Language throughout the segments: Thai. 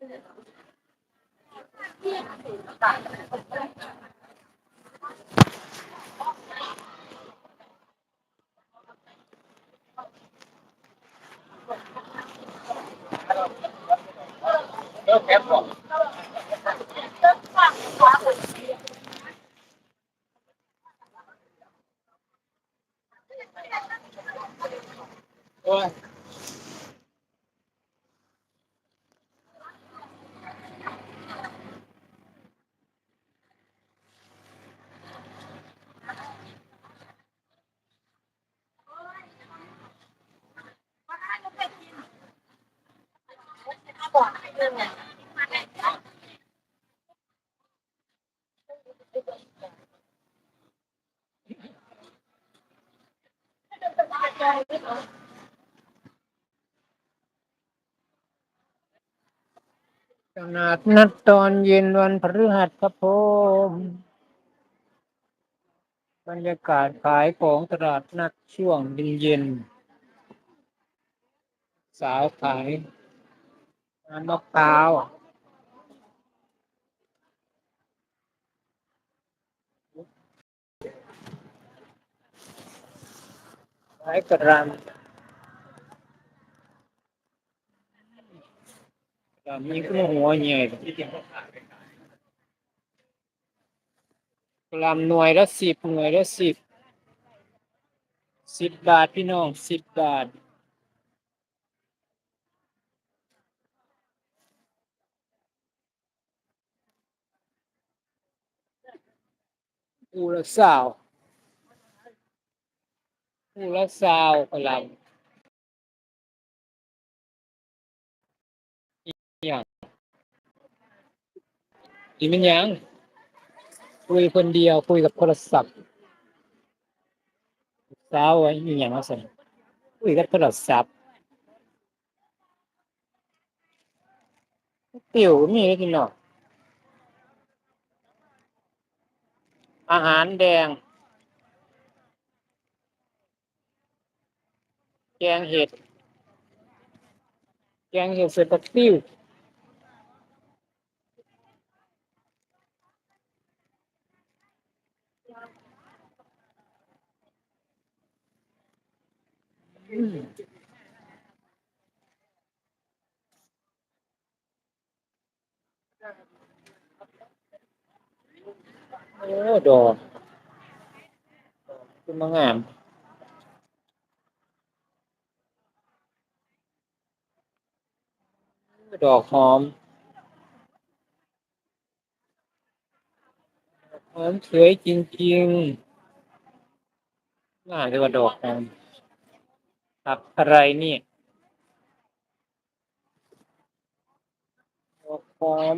นเสิร์ตให้ที่สุดครับ โอ้ย ขนาดนัดตอนเย็นวันพฤหัสครับผมบรรยากาศขายของตลาดนัดช่วงเย็นๆสาวขาย น้ำมะพร้าวขายกระรำกระรำมีก็หัวใหญ่กระรำหน่วยละสิบหน่วยละสิบสิบบาทพี่น้องสิบบาท อูละสาวอูละสาวกำลังอีหยังอีมันยังคุยคนเดียวคุยกับโทรศัพท์สาวไว้อีหยังมาสั่นคุยกับโทรศัพท์ติ๋วมีอะได้กินเนา อาหารแดง แกงเห็ด แกงเห็ดใส่ปาติ้วอืม โอ้ดอกคุณมางามดอกหอมหอมสวยจริงๆน่าเรียกว่าดอกหอมผักอะไรนี่ดอกหอม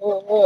โอ้โอ้